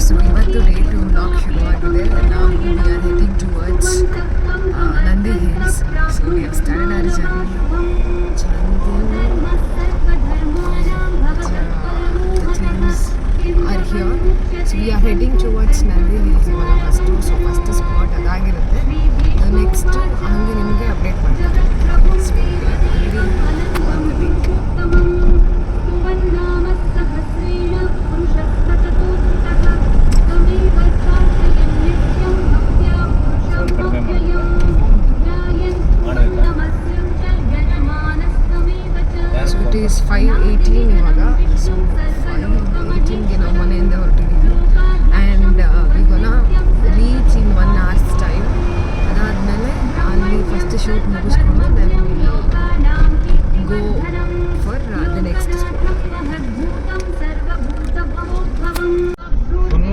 So ಇವತ್ತು day to blog ಶುರುವಾಗಿದೆ ನಾವು we are heading towards Nandi hills so we have started our journey are here so we are heading towards Nandi hills ಇವಾಗ first so first spot ಅದಾಗಿರುತ್ತೆ next ಹಂಗೆ ನಿಮಗೆ update ಮಾಡ್ತಾರೆ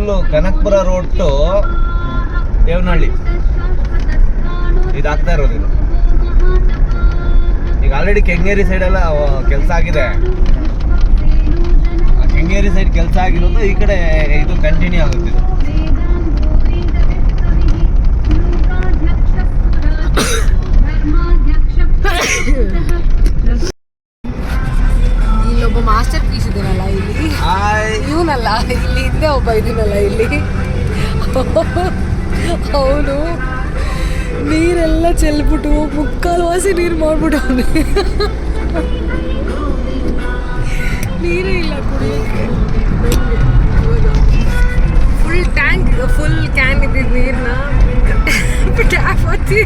full Kanakapura road to Devanahalli ಇದಾಗ್ತಾ ಇರೋದು ಇದು. ಈಗ already Kengeri ಸೈಡೆಲ್ಲ ಕೆಲಸ ಆಗಿದೆ. ಕೆಂಗೇರಿ ಸೈಡ್ ಕೆಲಸ ಆಗಿರೋದು, ಈ ಕಡೆ ಇದು ಕಂಟಿನ್ಯೂ ಆಗುತ್ತೆ ಇಲ್ಲೊಬ್ಬ ಮಾಸ್ಟರ್ ಪೀಸ್ ಇದೀನಲ್ಲ ಇವನಲ್ಲ ಇಲ್ಲಿ ಹಿಂದೆ ಒಬ್ಬ ಇದ್ದೀನಲ್ಲ ಇಲ್ಲಿ. ಅವನು ನೀರೆಲ್ಲ ಚೆಲ್ಬಿಟ್ಟು ಮುಕ್ಕಾಲು ವಾಸಿ ನೀರು ಮಾಡ್ಬಿಟ್ಟು ಅವನು. ನೀರೇ ಇಲ್ಲ ಕುಡಿಯೋಕ್ಕೆ ಫುಲ್ ಟ್ಯಾಂಕ್ ಫುಲ್ ಕ್ಯಾನ್ ಇದ್ದಿದ್ದು ನೀರನ್ನ ಟ್ಯಾಪ್ ಹತ್ತಿ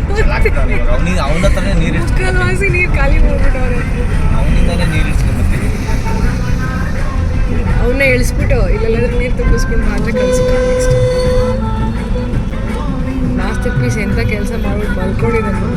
ನೀರು ಮುಕ್ಕಾಲು ವಾಸಿ ನೀರು ಖಾಲಿ ಮಾಡ್ಬಿಟ್ಟವ್ರೆ. ಇಳಿಸ್ಬಿಟ್ಟು ಇಲ್ಲೆಲ್ಲಾದ್ರೂ ನೀರು ತುಂಬಿಸ್ಕೊಂಡು ಮಾತ್ರ ಕಲಿಸ್ಬಿಟ್ಟು ನೆಕ್ಸ್ಟ್ ಮಾಸ್ಟರ್ ಪೀಸ್ ಎಂಥ ಕೆಲಸ ಮಾಡ್ಬಿಟ್ಟು ಮಲ್ಕೊಂಡಿದ್ದಾನು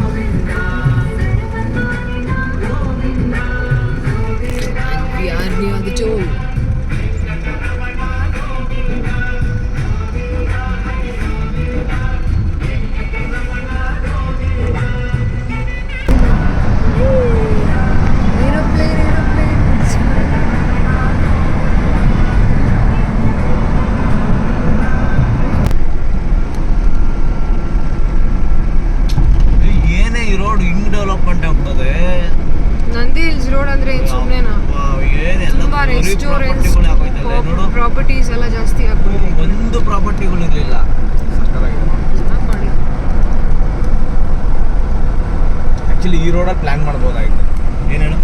ಏನು ಹೇಳು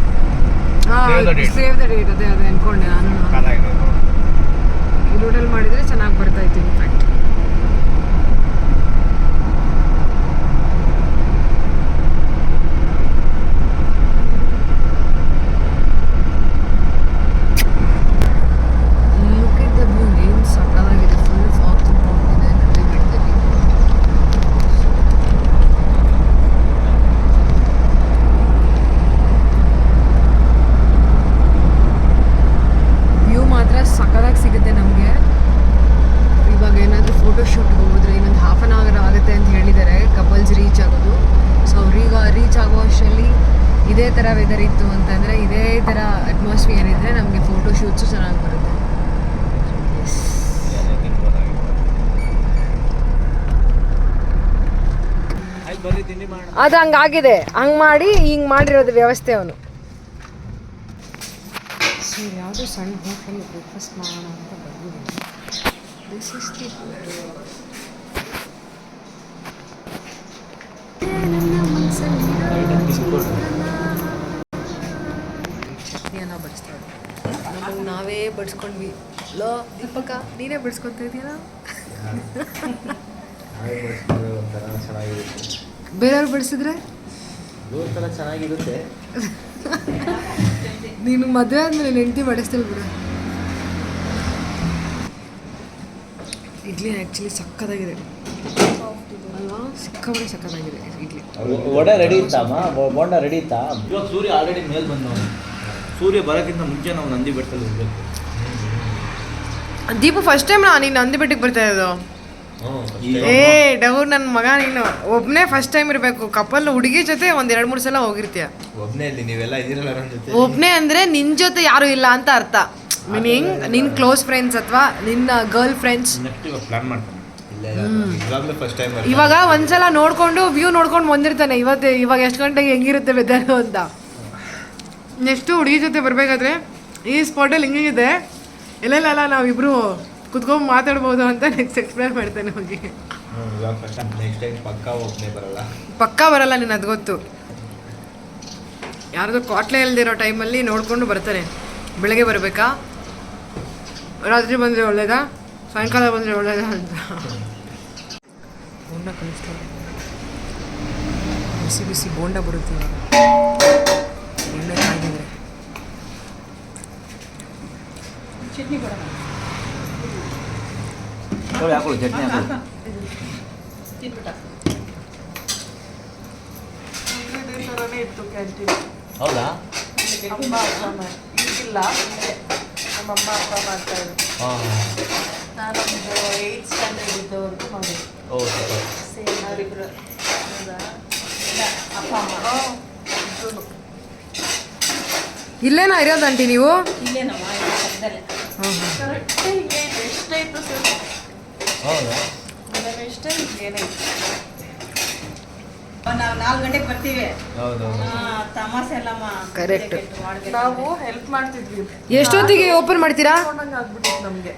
Save the date. Save the date ಅದೇ ಅದೇ ಅನ್ಕೊಂಡೆ ನಾನು. ಕಾಲ ಇದೆ. ರೋಡಲ್ಲಿ ಮಾಡಿದ್ರೆ ಚೆನ್ನಾಗಿ ಬರ್ತಾ ಇತ್ತು in fact Look at the view, ಏನು ಸಕ್ಕತ್ತಾಗಿದೆ ಫುಲ್ ಫಾಗ್ ತುಂಬಿಕೊಂಡಿದೆ ನಂದಿ ಬೆಟ್ಟದಲ್ಲಿ ವ್ಯೂ ಮಾತ್ರ ಸಕ್ಕತ್ತಾಗಿ ಸಿಗುತ್ತೆ ನಮಗೆ ಇವಾಗ ಏನಾದರೂ ಫೋಟೋಶೂಟ್ಗೆ ಹೋದ್ರೆ ಇನ್ನೊಂದು ಹಾಫ್ ಆನ್ ಅವರ್ ಆಗುತ್ತೆ ಅಂತ ಹೇಳಿದ್ದಾರೆ ಕಪಲ್ಸ್ ರೀಚ್ ಆಗೋದು ಸೊ ಅವ್ರೀಗ ರೀಚ್ ಆಗೋ ಅಷ್ಟರಲ್ಲಿ ಇದೇ ಥರ ವೆದರ್ ಇತ್ತು ಅಂತಂದರೆ ಇದೇ ಥರ ಅಟ್ಮಾಸ್ಫಿಯರ್ ಇದ್ದರೆ ನಮಗೆ ಫೋಟೋಶೂಟ್ಸು ಚೆನ್ನಾಗಿ ಬರುತ್ತೆ Yes. ಆಯ್ತು ಬರ್ರಿ ತಿಂಡಿ ಮಾಡೋಣ ಅದು ಹಂಗಾಗಿದೆ. ಹಂಗೆ ಮಾಡಿ ಹಿಂಗೆ ಮಾಡಿರೋದು ವ್ಯವಸ್ಥೆ ಅವನು. ಸೊ ಯಾವುದೋ ಸಣ್ಣ ಹೋಟೆಲ್ ಬ್ರೇಕ್ಫಾಸ್ಟ್ ಮಾಡೋಣ ಅಂತ ಬಂದಿದ್ದೀನಿ. ದಿಸ್ ಇಸ್ ದಿ ಚಟ್ನಿಯನ್ನ ಬಡಿಸ್ತಾ ನಮಗೆ ನಾವೇ ಬಡಿಸ್ಕೊಂಡ್ವಿ. ಲೋ ದೀಪಕ ನೀನೇ ಬಡಿಸ್ಕೊತಾ ಇದೀಯಾ ಬೇರೆಯವ್ರು ಬಡಿಸಿದ್ರೆ? ಥರ ಚೆನ್ನಾಗಿರುತ್ತೆ. ನೀನು ಮದುವೆ ಆದಮೇಲೆ ಹೆಂಡತಿ ಬಡಿಸ್ತಿಲ್ ಬಿಡು. ಇಡ್ಲಿ ಆ್ಯಕ್ಚುಲಿ ಸಕ್ಕತ್ತಾಗಿದೆ. ಅಲ್ವಾ? ಸಿಕ್ಕಾಪಟ್ಟೆ ಸಕ್ಕತ್ತಾಗಿದೆ ಇಡ್ಲಿ. ವಡೆ ರೆಡಿ ಇತ್ತಮ್ಮ ಬೋಂಡ ರೆಡಿ ಇತ್ತಾ? ಇವಾಗ ಸೂರ್ಯ ಆಲ್ರೆಡಿ ಮೇಲೆ ಬಂದವನು. ಸೂರ್ಯ ಬರೋಕ್ಕಿಂತ ಮುಂಚೆ ನಾವು ನಂದಿ ಬೆಟ್ಟದಲ್ಲಿ ಹೋಗ್ಬೇಕು. ದೀಪು ಫಸ್ಟ್ ಟೈಮ್ ನೀನು ನಂದಿ ಬೆಟ್ಟಕ್ಕೆ ಬರ್ತಾ ಇರೋದು. ಏ ಡೌ ನನ್ನ ಮಗ ನೀನು. ಒಬ್ಬನೇ ಫಸ್ಟ್ ಟೈಮ್ ಇರಬೇಕು. ಕಪಲ್ ಹುಡುಗಿ ಜೊತೆ ಒಂದ್ ಎರಡು ಮೂರು ಸಲ ಹೋಗಿರ್ತೀಯ. ಒಬ್ಬನೇ ಇಲ್ಲಿ ನೀವೆಲ್ಲ ಇದಿರಲ್ಲ ನನ್ನ ಜೊತೆ. ಒಬ್ನೇ ಅಂದ್ರೆ ನಿನ್ ಜೊತೆ ಯಾರು ಇಲ್ಲ ಅಂತ ಅರ್ಥ. ಮೀನಿಂಗ್ ನಿನ್ ಕ್ಲೋಸ್ ಫ್ರೆಂಡ್ಸ್ ಅಥವಾ ನಿನ್ನ ಗರ್ಲ್ ಫ್ರೆಂಡ್ಸ್ ನೆಕ್ಸ್ಟ್ ಇವಾಗ ಪ್ಲಾನ್ ಮಾಡ್ತಾನೆ. ಇಲ್ಲ ಇವಾಗಲೇ ಫಸ್ಟ್ ಟೈಮ್ ಇವಾಗ ಒಂದ್ಸಲ ನೋಡ್ಕೊಂಡು ವ್ಯೂ ನೋಡ್ಕೊಂಡು ಬಂದಿರ್ತಾನೆ. ಇವತ್ತು ಇವಾಗ ಎಷ್ಟು ಗಂಟೆಗೆ ಹೆಂಗಿರುತ್ತೆ ವೆದರ್ ಅಂತ. ನೆಕ್ಸ್ಟು ಹುಡುಗಿ ಜೊತೆ ಬರಬೇಕಾದ್ರೆ ಈ ಸ್ಪಾಟಲ್ಲಿ ಹಿಂಗಿದೆ ಎಲ್ಲೆಲ್ಲ ನಾವಿಬ್ರು ಕುತ್ಕೊಂಡು ಮಾತಾಡ್ಬೋದು ಅಂತ ನೆಕ್ಸ್ಟ್ ಎಕ್ಸ್ಪ್ಲೇನ್ ಮಾಡ್ತೇನೆ ಹೋಗಿ. ನೆಕ್ಸ್ಟ್ ಟೈಮ್ ಪಕ್ಕಾ ಒಬ್ಬನೇ ಬರಲ್ಲ. ಪಕ್ಕಾ ಬರಲ್ಲ ನೀನು ಅದು ಗೊತ್ತು. ಯಾರ್ದು ಕ್ವಾಟ್ಲೆ ಇಲ್ದಿರೋ ಟೈಮಲ್ಲಿ ನೋಡಿಕೊಂಡು ಬರ್ತಾರೆ. ಬೆಳಗ್ಗೆ ಬರಬೇಕಾ? ರಾತ್ರಿ ಬಂದರೆ ಒಳ್ಳೇದಾ? ಸಾಯಂಕಾಲ ಬಂದರೆ ಒಳ್ಳೇದಾ ಅಂತ. ಬೋಂಡ ಕಲಿಸ್ತಾರೆ. ಬಿಸಿ ಬಿಸಿ ಬೋಂಡ ಬರುತ್ತೆ ಇವಾಗ. ಚಟ್ನಿ ಕಾಯ್ದಿದ್ರೆ ನೋಡಿ ಹಾಕೊಳ್ಳಿ ಚಟ್ನಿ ಹಾಕೊಳ್ಳಿ ಇತ್ತು ಕ್ಯಾಂಟೀನ್ ಹೌದಾ ಅಮ್ಮ ಅಪ್ಪ ಈಗಿಲ್ಲ ನಮ್ಮಮ್ಮ ಅಪ್ಪ ಮಾಡ್ತಾ ಇದ್ರು ಹಾಂ ನಾನೊಂದು ಏಯ್ತ್ ಸ್ಟ್ಯಾಂಡರ್ಡ್ ಇದ್ದವರೆಗೂ ಮಾಡಿದ್ದೆ ಓ ಸೂಪರ್ ಸೇಮ್ ಅವರಿಬ್ರು ಅಪ್ಪ ಅಮ್ಮ ಇಲ್ಲೇನಾ ಇರೋದು ಆಂಟಿ ನೀವು ಇಲ್ಲೇನಮ್ಮ ಸರ್? ಹೌದಾ? ನನಗೆ ಇಷ್ಟ ಏನಾಯ್ತು ನಾವು ನಾಲ್ಕು ಗಂಟೆಗೆ ಬರ್ತೀವಿ. ಹೌದು ಆ, ತಮಾಷೆ ಅಲ್ಲಮ್ಮ. Correct. ಮಾಡ್ಬೇಕು. ನಾವು ಹೆಲ್ಪ್ ಮಾಡ್ತಿದ್ವಿ. ಎಷ್ಟೊತ್ತಿಗೆ ಓಪನ್ ಮಾಡ್ತೀರಾ? ಆಗ್ಬಿಟ್ಟಿತ್ತು ನಮಗೆ.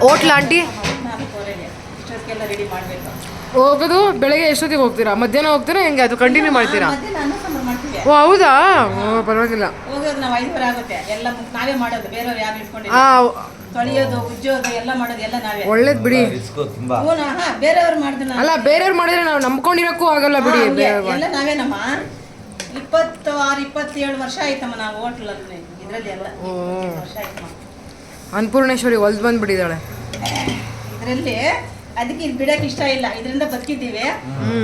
ಹೋಟ್ಲ ಆಂಟಿ ನಾಲ್ಕೂವರೆಗೆ ಇಷ್ಟೊತ್ತಿಗೆಲ್ಲ ರೆಡಿ ಮಾಡಬೇಕು. ಹೋಗೋದು ಬೆಳಗ್ಗೆ ಎಷ್ಟೊತ್ತಿಗೆ ಹೋಗ್ತೀರಾ? ಮಧ್ಯಾಹ್ನ ಹೋಗ್ತೀರಾ? ಹೆಂಗೆ? ಅದು ಕಂಟಿನ್ಯೂ ಮಾಡ್ತೀರಾ? ಮತ್ತೆ ನಾನು ಸಾಂಬಾರು ಮಾಡ್ತೀವಿ. ಓ ಹೌದಾ? ಓ ಪರವಾಗಿಲ್ಲ. ಹೋಗೋದು ನಾವು ಐದುವರೆ ಆಗುತ್ತೆ. ಎಲ್ಲ ಮುಗ್- ನಾವೇ ಮಾಡೋದು. ಬೇರೆಯವ್ರು ಯಾರು ಇಟ್ಕೊಂಡಿಲ್ಲ. ಆ ತೊಳೆಯೋದು ಉಜ್ಜೋದು ಎಲ್ಲ ಮಾಡೋದು ಎಲ್ಲ ನಾವೇ. ಒಳ್ಳೇದು ಬಿಡಿ. ರಿಸ್ಕು ತುಂಬಾ. ಹಾ ಬೇರೆಯವ್ರು ಮಾಡಿದ್ರೆ ನಾವು. ಅಲ್ಲ ಬೇರೆಯವ್ರು ಮಾಡಿದ್ರೆ ನಾವು ನಂಬ್ಕೊಂಡಿರಕ್ಕೂ ಆಗಲ್ಲ ಬಿಡಿ ಎಲ್ಲ ನಾವೇನಮ್ಮ? ಇಪ್ಪತ್ತು ಆರು ಇಪ್ಪತ್ತೇಳು ವರ್ಷ ಆಯ್ತಮ್ಮ ನಾವು ಹೋಟ್ಲ್ ಇದರಲ್ಲಿ ಎಲ್ಲ. ಓ. ವರ್ಷ ಆಯ್ತಮ್ಮ. ಅನ್ನಪೂರ್ಣೇಶ್ವರಿ ಹೊಲ್ದು ಬಂದ್ಬಿಟ್ಟಿದ್ದಾಳೆ ಇದರಲ್ಲಿ ಅದಕ್ಕೆ ಇದು ಬಿಡಕ್ ಇಷ್ಟ ಇಲ್ಲ. ಇದರಿಂದ ಬದುಕಿದ್ದೀವಿ.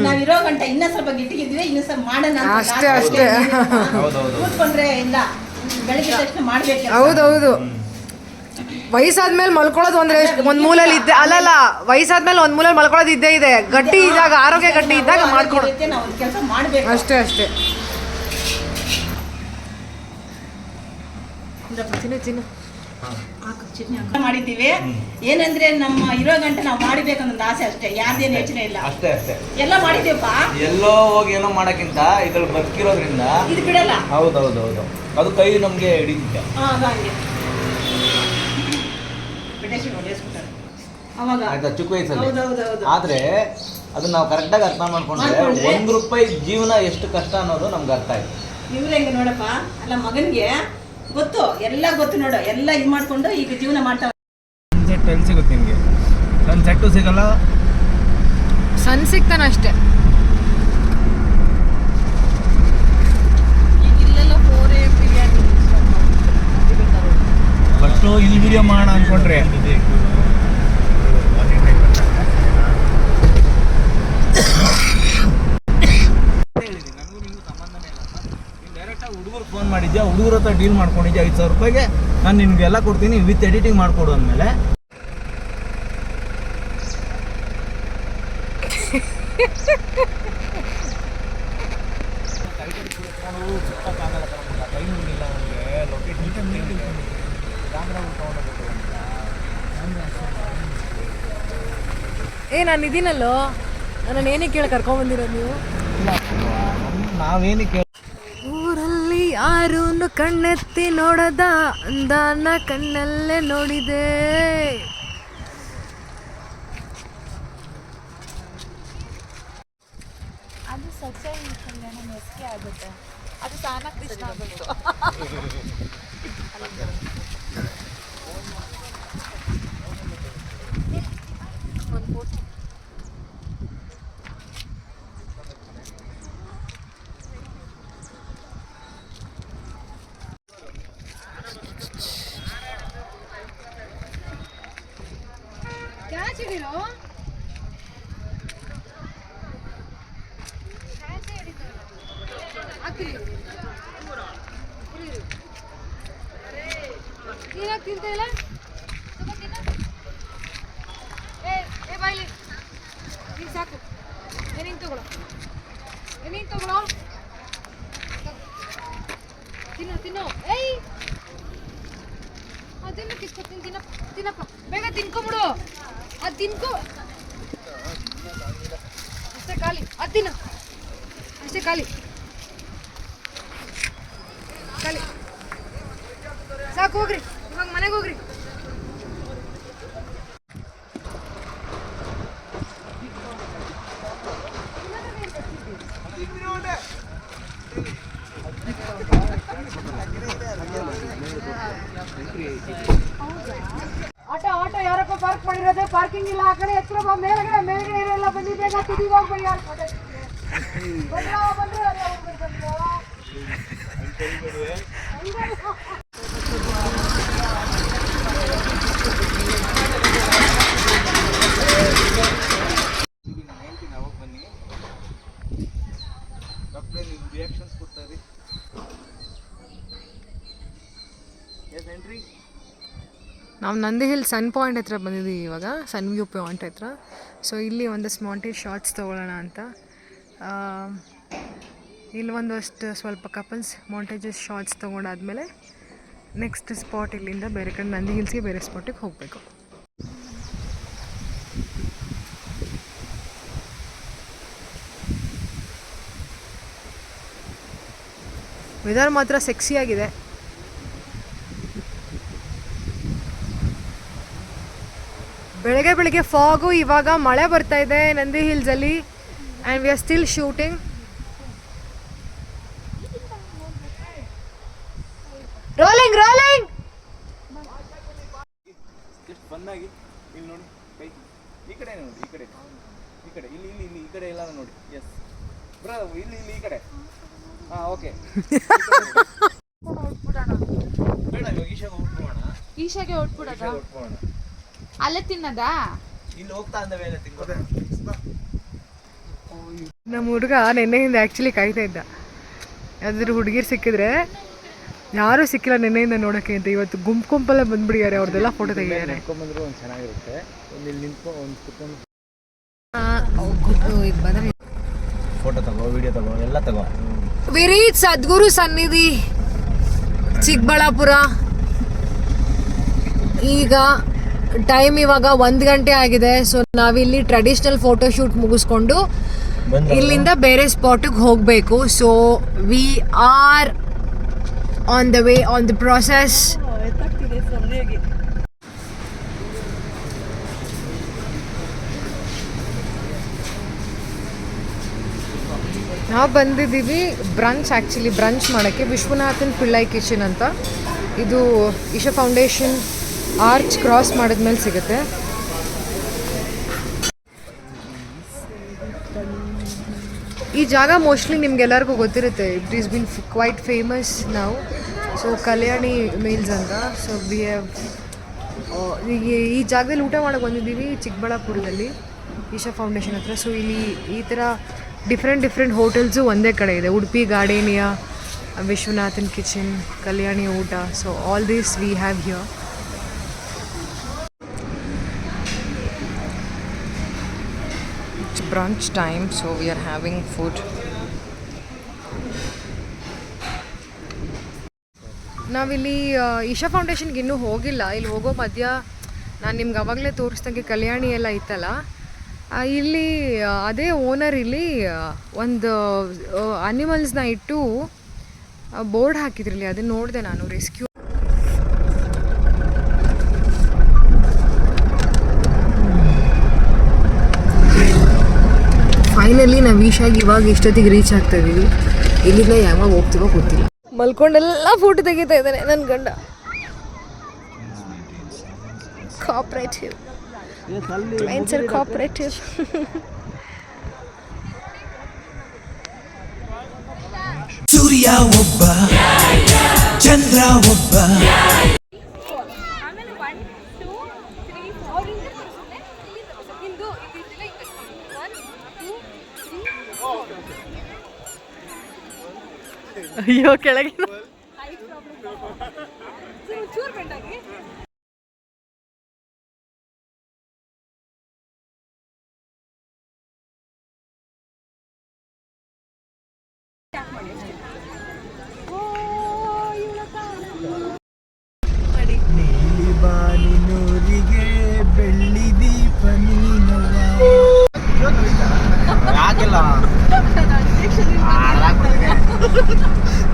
ನಾವ್ ಇರೋ ಗಂಟ ಇನ್ನ ಸ್ವಲ್ಪ ಗಿಟ್ಟಿಗಿದ್ವಿ ಇನ್ನ ಸ್ವಲ್ಪ ಮಾಡೋಣ ಅಂತ ಅಷ್ಟೇ, ಅಷ್ಟೇ. ಹೌದೌದು. ಕೂತ್ಕೊಂಡ್ರೆ ಇಲ್ಲ. ಬೆಳಿಗ್ಗೆ ತಕ್ಷಣ ಮಾಡ್ಬೇಕು ಹೌದೌದು. ವಯಸ್ಸಾದ್ಮೇಲೆ ಮಲ್ಕೊಳ್ಳೋದು ಅಂದ್ರೆ ಎಷ್ಟ್- ಒಂದ್ ಮೂಲಲ್ಲಿ ಇದ್ದೆ ಅಲ್ಲಲ್ಲ ವಯಸ್ಸಾದ್ಮೇಲೆ ಒಂದ್ ಮೂಲಲ್ಲಿ ಮಲ್ಕೊಳ್ಳೋದು ಇದ್ದೇ ಇದೆ. ಗಟ್ಟಿ ಇದ್ದಾಗ ಆರೋಗ್ಯ ಗಟ್ಟಿ ಇದ್ದಾಗ ಮಾಡ್ಕೊಡು. ನಾವು ಕೆಲಸ ಮಾಡ್ಬೇಕು. ಅಷ್ಟೇ ಅಷ್ಟೇ. ತಿನ್ನು ತಿನ್ನು. ಮಾಡಿದ್ದೀವಿ. ಏನಂದ್ರೆ ನಮ್ಮ ಇರೋ ಗಂಟೆ ನಾವು ಮಾಡಿಬೇಕನ್ನೊಂದು ಆಸೆ ಅಷ್ಟೇ. ಯಾರ್ದೇನು ಯೋಚನೆ ಇಲ್ಲ. ಅಷ್ಟೇ ಅಷ್ಟೇ. ಎಲ್ಲ ಮಾಡಿದ್ದೀವಪ್ಪ? ಎಲ್ಲೋ ಹೋಗಿ ಏನೋ ಮಾಡೋಕ್ಕಿಂತ ಇದ್ರಲ್ಲಿ ಬದುಕಿರೋದ್ರಿಂದ ಇದು ಬಿಡಲ್ಲ. ಹೌದೌದೌದು. ಅದು ಕೈ ನಮಗೆ ಹಿಡಿದಿದೆ ಹಂಗೆ. ಆಯ್ತಾ ಚಿಕ್ಕ ವಯಸ್ಸಲ್ಲಿ. ಆದ್ರೆ ಅದನ್ನ ನಾವು ಕರೆಕ್ಟಾಗಿ ಅರ್ಥ ಮಾಡ್ಕೊಂಡ್ರೆ? ಒಂದ್ ರೂಪಾಯಿ ಜೀವನ ಎಷ್ಟು ಕಷ್ಟ ಅನ್ನೋದು ನಮ್ಗೆ ಅರ್ಥ ಆಯ್ತು. ಇವ್ರೆ ಹೆಂಗೆ ನೋಡಪ್ಪ ಅಲ್ಲ ಮಗನಿಗೆ ಗೊತ್ತು ಎಲ್ಲ ಗೊತ್ತು ನೋಡು ಎಲ್ಲ ಇದು ಮಾಡ್ಕೊಂಡು ಈಗ ಜೀವನ ಎಲ್ಲಿ ಸಿಗುತ್ತೆ ನಿಮಗೆ. ಸನ್ಸೆಟ್ಟು ಸಿಗಲ್ಲ. ಸನ್ ಸಿಗ್ತಾನ ಅಷ್ಟೇ. ಫಸ್ಟು ಇಲ್ಲಿ ವಿಡಿಯೋ ಮಾಡೋಣ ಅನ್ಕೊಂಡ್ರೆ ಹುಡುಗರು ಫೋನ್ ಮಾಡಿದ್ಯಾ ಹುಡುಗರ ಹತ್ರ ಡೀಲ್ ಮಾಡ್ಕೊಂಡಿದ್ದೆ ಐದು ಸಾವಿರ ರೂಪಾಯಿಗೆ. ನಾನು ನಿನಗೆಲ್ಲ ಕೊಡ್ತೀನಿ ವಿತ್ ಎಡಿಟಿಂಗ್ ಮಾಡಿಕೊಡು ಅಂದಮೇಲೆ. ಏ ನಾನು ಇದೀನಲ್ಲೋ. ನಾನು ಏನಕ್ಕೆ ಕೇಳಿ ಕರ್ಕೊಂಡ್ಬಂದಿರೋ ನೀವು? ನಾವೇನಕ್ಕೆ ಊರಲ್ಲಿ ಯಾರೂನು ಕಣ್ಣೆತ್ತಿ ನೋಡದ ಅಂದಾನ ಕಣ್ಣಲ್ಲೇ ನೋಡಿದೆ. ಅದು ಸಸ್ಯ ಕಲ್ಯಾಣ ಮೆಸ್ಗೆ ಆಗುತ್ತೆ. ಅದು ತಾನ ಕೃಷ್ಣ ಆಗುತ್ತೆ ಮಾಡಿರೋದು ಪಾರ್ಕಿಂಗ್ ಇಲ್ಲ ಆ ಕಡೆ ಎತ್ತರ ಬಾ ಮೇಲ್ಗಡೆ ಮೇಲ್ಗಡೆ ಇರೋಲ್ಲ ಬನ್ನಿ ಬೇಗ ತುದಿ ಹೋಗ್ಬೇಡಿ ಯಾರು ನಂದಿ ಹಿಲ್ ಸನ್ ಪಾಯಿಂಟ್ ಹತ್ರ ಬಂದಿದ್ದೀವಿ ಇವಾಗ, ಸನ್ ವ್ಯೂ ಪಾಯಿಂಟ್ ಹತ್ರ. ಸೊ ಇಲ್ಲಿ ಒಂದಷ್ಟು ಮಾಂಟೇಜ್ ಶಾರ್ಟ್ಸ್ ತೊಗೊಳ್ಳೋಣ ಅಂತ. ಇಲ್ಲಿ ಒಂದಷ್ಟು ಸ್ವಲ್ಪ ಕಪಲ್ಸ್ ಮಾಂಟೇಜಸ್ ಶಾರ್ಟ್ಸ್ ತೊಗೊಂಡಾದ್ಮೇಲೆ ನೆಕ್ಸ್ಟ್ ಸ್ಪಾಟ್ ಇಲ್ಲಿಂದ ಬೇರೆ ಕಡೆ ನಂದಿ ಹಿಲ್ಸ್ಗೆ ಬೇರೆ ಸ್ಪಾಟಿಗೆ ಹೋಗಬೇಕು. ವೆದರ್ ಮಾತ್ರ ಸೆಕ್ಸಿಯಾಗಿದೆ ಬೆಳಗ್ಗೆ ಬೆಳಗ್ಗೆ ಫಾಗು ಇವಾಗ ಮಳೆ ಬರ್ತಾ ಇದೆ Nandi ಹಿಲ್ಸಲ್ಲಿ. And we are still shooting rolling rolling just ಬಂದಾಗಿ ಇಲ್ಲಿ ನೋಡಿ ಕೈ ಈ ಕಡೆ ನೋಡಿ ಈ ಕಡೆ. ಈ ಕಡೆ. ಇಲ್ಲಿ ಇಲ್ಲಿ ಇಲ್ಲಿ ಈ ಕಡೆ ಎಲ್ಲ ನೋಡಿ. ಎಸ್ ಬ್ರಾ ಇಲ್ಲಿ ಇಲ್ಲಿ ಈ ಕಡೆ. ಹಾಂ ಓಕೆ ಬೇಡ ಇವಾಗ ಈಶಾಗ ಉಟ್ಕೋಣ ಈಶಾಗೆ ಹೊಟ್ಬಿಡೋಣ ಉಟ್ಕೋಣ ಅಲ್ಲೇ ತಿನ್ನದಾ? ಇಲ್ಲಿ ಹೋಗ್ತಾ ನಮ್ಮ ಹುಡುಗ ನಿನ್ನೆಯಿಂದ ಆ್ಯಕ್ಚುಲಿ ಕಾಯ್ತಾ ಇದ್ದ. ಯಾವ್ದಾದ್ರು ಹುಡುಗಿರು ಸಿಕ್ಕಿದ್ರೆ ಯಾರೂ ಸಿಕ್ಕಿಲ್ಲ ನಿನ್ನೆಯಿಂದ ನೋಡೋಕ್ಕೆ ಅಂತ. ಇವತ್ತು ಗುಂಪು ಗುಂಪಲ್ಲ ಬಂದ್ಬಿಡಿದ್ದಾರೆ ಅವ್ರದ್ದೆಲ್ಲ ಫೋಟೋ ತೆಗಿದ್ದಾರೆ ಚೆನ್ನಾಗಿರುತ್ತೆ. ಫೋಟೋ ತಗೋ ವಿಡಿಯೋ ತಗೋ ಎಲ್ಲ ತಗೋ. ವಿರೀತ್ ಸದ್ಗುರು ಸನ್ನಿಧಿ ಚಿಕ್ಕಬಳ್ಳಾಪುರ. ಈಗ ಟೈಮ್ ಇವಾಗ ಒಂದು ಗಂಟೆ ಆಗಿದೆ. ಸೊ ನಾವಿಲ್ಲಿ ಟ್ರೆಡಿಷ್ನಲ್ ಫೋಟೋಶೂಟ್ ಮುಗಿಸ್ಕೊಂಡು ಇಲ್ಲಿಂದ ಬೇರೆ ಸ್ಪಾಟಿಗೆ ಹೋಗಬೇಕು. So we are on the way on the process ನಾವು ಬಂದಿದ್ದೀವಿ ಬ್ರಂಚ್ ಆ್ಯಕ್ಚುಲಿ ಬ್ರಂಚ್ ಮಾಡೋಕ್ಕೆ. ವಿಶ್ವನಾಥನ್ ಪಿಳ್ಳೈ ಕಿಚನ್ ಅಂತ. ಇದು ಇಶಾ ಫೌಂಡೇಶನ್ ಆರ್ಚ್ ಕ್ರಾಸ್ ಮಾಡಿದ್ಮೇಲೆ ಸಿಗುತ್ತೆ. ಈ ಜಾಗ ಮೋಸ್ಟ್ಲಿ ನಿಮ್ಗೆಲ್ಲರಿಗೂ ಗೊತ್ತಿರುತ್ತೆ. It is been quite famous ನಾವು ಸೊ ಕಲ್ಯಾಣಿ ಮೀಲ್ಸ್ ಅಂತ. ಸೊ ವಿ ಹ್ಯಾವ್ ಈ ಜಾಗದಲ್ಲಿ ಊಟ ಮಾಡೋಕ್ಕೆ ಬಂದಿದ್ದೀವಿ ಚಿಕ್ಕಬಳ್ಳಾಪುರದಲ್ಲಿ, ಈಶಾ ಫೌಂಡೇಶನ್ ಹತ್ರ. ಸೊ ಇಲ್ಲಿ ಈ ಥರ ಡಿಫ್ರೆಂಟ್ ಡಿಫ್ರೆಂಟ್ ಹೋಟೆಲ್ಸು ಒಂದೇ ಕಡೆ ಇದೆ. ಉಡುಪಿ ಗಾರ್ಡೇನಿಯಾ ವಿಶ್ವನಾಥನ್ ಕಿಚನ್ ಕಲ್ಯಾಣಿ ಊಟ. So all this we have here brunch time, so we are having food. ನಾವಿಲ್ಲಿ ಇಶಾ ಫೌಂಡೇಶನ್ಗೆ ಇನ್ನೂ ಹೋಗಿಲ್ಲ. ಇಲ್ಲಿ ಹೋಗೋ ಮಧ್ಯ ನಾನು ನಿಮ್ಗೆ ಅವಾಗಲೇ ತೋರಿಸ್ದಂಗೆ ಕಲ್ಯಾಣಿ ಎಲ್ಲ ಇತ್ತಲ್ಲ ಇಲ್ಲಿ ಅದೇ ಓನರ್ ಇಲ್ಲಿ ಒಂದು ಅನಿಮಲ್ಸ್ನ ಇಟ್ಟು ಬೋರ್ಡ್ ಹಾಕಿದ್ರಲ್ಲಿ. ಅದನ್ನ ನೋಡಿದೆ ನಾನು ರೆಸ್ಕ್ಯೂ ಫೈನಲಿ ನಾವು ಈಶಾಗಿ ಇವಾಗ ಇಷ್ಟೊತ್ತಿಗೆ ರೀಚ್ ಆಗ್ತಾ ಇದೀವಿ. ಇಲ್ಲಿಂದ ಯಾವಾಗ ಹೋಗ್ತೀವೋ ಗೊತ್ತಿಲ್ಲ. ಮಲ್ಕೊಂಡೆಲ್ಲ ಫೋಟೋ ತೆಗಿತಾ ಇದ್ದಾನೆ ನನ್ನ ಗಂಡ. ಕಾಪ್ರೇಟಿವ್ ಕ್ಲೈಂಟ್ಸ್ ಆರ್ ಕಾಪ್ರೇಟಿವ್ ಸೂರ್ಯ ಒಬ್ಬ ಚಂದ್ರ ಒಬ್ಬ. ಅಯ್ಯೋ ಕೆಳಗೆ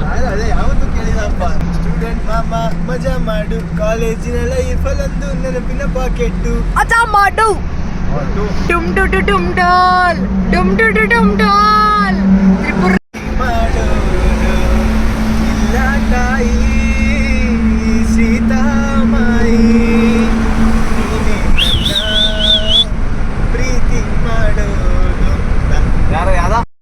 ನಾನು ಅದೇ ಯಾವತ್ತು ಕೇಳಿದಪ್ಪ? ಸ್ಟೂಡೆಂಟ್ ಮಾಮ ಮಜಾ ಮಾಡು. ಕಾಲೇಜಿನ ಲೈಫಲ್ಲೊಂದು ನೆನಪಿನ ಪಾಕೆಟ್ಟು. ಅಚ್ಚಾ ಮಾಡು. ಡುಮ್ ಡು ಡು ಡುಮ್ ಡಾಲ್. ಡುಮ್ ಡು ಡು ಡುಮ್ ಡಾಲ್.